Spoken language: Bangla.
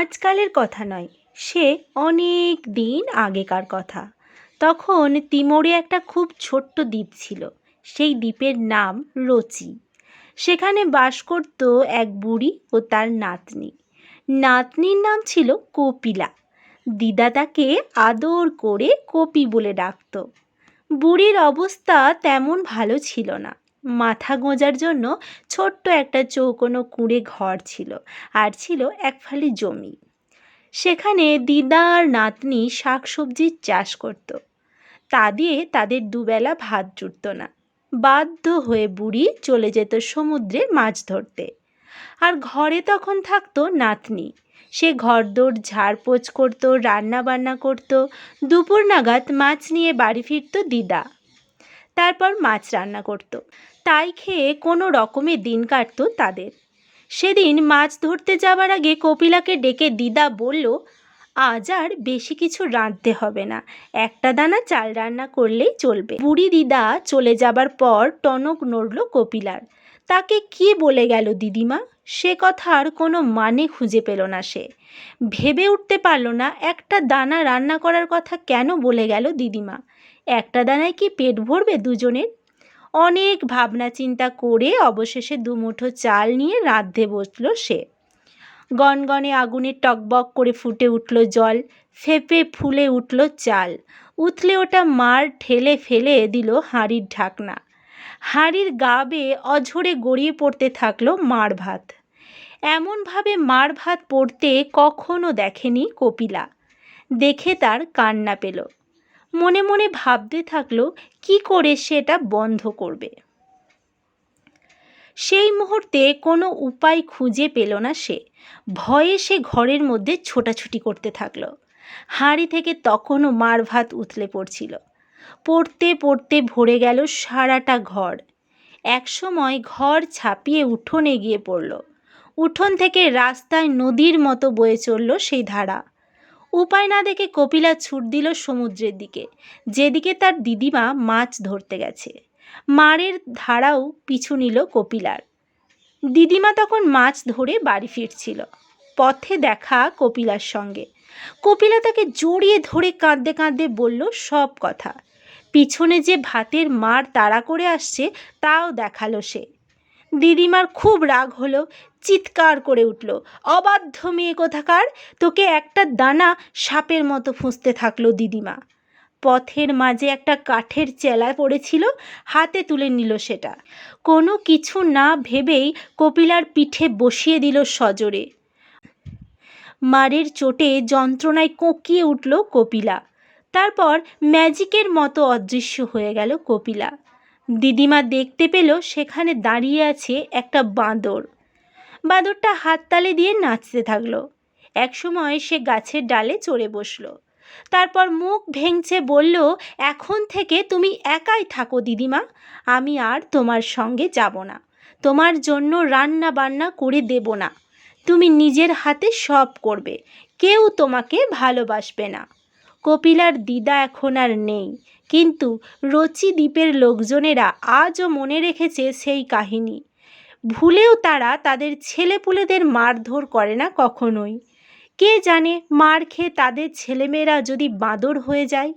আজকালের কথা নয়, সে অনেক দিন আগেকার কথা। তখন তিমোরে একটা খুব ছোট্ট দ্বীপ ছিল, সেই দ্বীপের নাম রচি। সেখানে বাস করত এক বুড়ি ও তার নাতনি। নাতনির নাম ছিল কপিলা। দিদা তাকে আদর করে কপি বলে ডাকত। বুড়ির অবস্থা তেমন ভালো ছিল না। মাথা গোঁজার জন্য ছোট্ট একটা চৌকোনো কুঁড়ে ঘর ছিল আর ছিল এক ফালি জমি। সেখানে দিদা আর নাতনি শাকসবজির চাষ করত। তা দিয়ে তাদের দুবেলা ভাত জুটত না। বাধ্য হয়ে বুড়ি চলে যেত সমুদ্রে মাছ ধরতে। আর ঘরে তখন থাকতো নাতনি। সে ঘরদোর ঝাড়পোছ করতো রান্না বান্না করতো, দুপুর নাগাদ মাছ নিয়ে বাড়ি ফিরত দিদা। তারপর মাছ রান্না করত। তাই খেয়ে কোনো রকমে দিন কাটতো তাদের। সেদিন মাছ ধরতে যাবার আগে কপিলাকে ডেকে দিদা বলল, আজ আর বেশি কিছু রাঁধতে হবে না, একটা দানা চাল রান্না করলেই চলবে। বুড়ি দিদা চলে যাবার পর টনক নড়ল কপিলার। তাকে কি বলে গেল দিদিমা? সে কথার কোনো মানে খুঁজে পেল না সে। ভেবে উঠতে পারল না, একটা দানা রান্না করার কথা কেন বলে গেল দিদিমা? একটা দানায় কি পেট ভরবে দুজনের? অনেক ভাবনা চিন্তা করে অবশেষে দুমুঠো চাল নিয়ে রাঁধতে বসল সে। গনগনে আগুনে টকবক করে ফুটে উঠল জল, ফেপে ফুলে উঠল চাল। উথলে ওটা মার ঠেলে ফেলে দিল হাঁড়ির ঢাকনা। হাঁড়ির গা বেয়ে অঝরে গড়িয়ে পড়তে থাকল মার ভাত। এমনভাবে মার ভাত পড়তে কখনো দেখেনি কপিলা। দেখে তার কান্না পেল। মনে মনে ভাবতে থাকল, কি করে সেটা বন্ধ করবে? সেই মুহূর্তে কোনো উপায় খুঁজে পেল না সে। ভয়ে সে ঘরের মধ্যে ছোটাছুটি করতে থাকল। হাঁড়ি থেকে তখনও মার ভাত উথলে পড়ছিল। পড়তে পড়তে ভরে গেল সারাটা ঘর। একসময় ঘর ছাপিয়ে উঠোনে গিয়ে পড়ল। উঠোন থেকে রাস্তায় নদীর মতো বয়ে চলল সেই ধারা। উপায় না দেখে কপিলা ছুট দিল সমুদ্রের দিকে। যেদিকে তার দিদিমা মাছ ধরতে গেছে। মারের ধারাও পিছু নিল কপিলার। দিদিমা তখন মাছ ধরে বাড়ি ফিরছিল। পথে দেখা কপিলার সঙ্গে। কপিলা তাকে জড়িয়ে ধরে কাঁদতে কাঁদতে বলল, সব কথা। পিছনে যে ভাতের মার তাড়া করে আসছে, তাও দেখাল সে। দিদিমার খুব রাগ হলো, চিৎকার করে উঠল। অবাধ্য মেয়ে কোথাকার? তোকে একটা দানা সাপের মতো ফুঁসতে থাকল দিদিমা। পথের মাঝে একটা কাঠের চেলা পড়েছিল, হাতে তুলে নিল সেটা। কোনো কিছু না ভেবেই কপিলার পিঠে বসিয়ে দিল সজোরে। মারের চোটে যন্ত্রণায় কোঁকিয়ে উঠল কপিলা। তারপর ম্যাজিকের মতো অদৃশ্য হয়ে গেল কপিলা। দিদিমা দেখতে পেল সেখানে দাঁড়িয়ে আছে একটা বাঁদর। বাঁদরটা হাততালি দিয়ে নাচতে থাকল। একসময় সে গাছের ডালে চড়ে বসল। তারপর মুখ ভেঙছে বলল, এখন থেকে তুমি একাই থাকো দিদিমা। আমি আর তোমার সঙ্গে যাব না। তোমার জন্য রান্না বান্না করে দেব না। তুমি নিজের হাতে সব করবে। কেউ তোমাকে ভালোবাসবে না। কপিলার দিদা এখন আর নেই। কিন্তু রচি দ্বীপের লোকজনেরা আজও মনে রেখেছে সেই কাহিনী। ভুলেও তারা তাদের ছেলেপুলেদের মারধর করে না কখনোই। কে জানে মার খেয়ে তাদের ছেলেমেয়েরা যদি বাঁদর হয়ে যায়?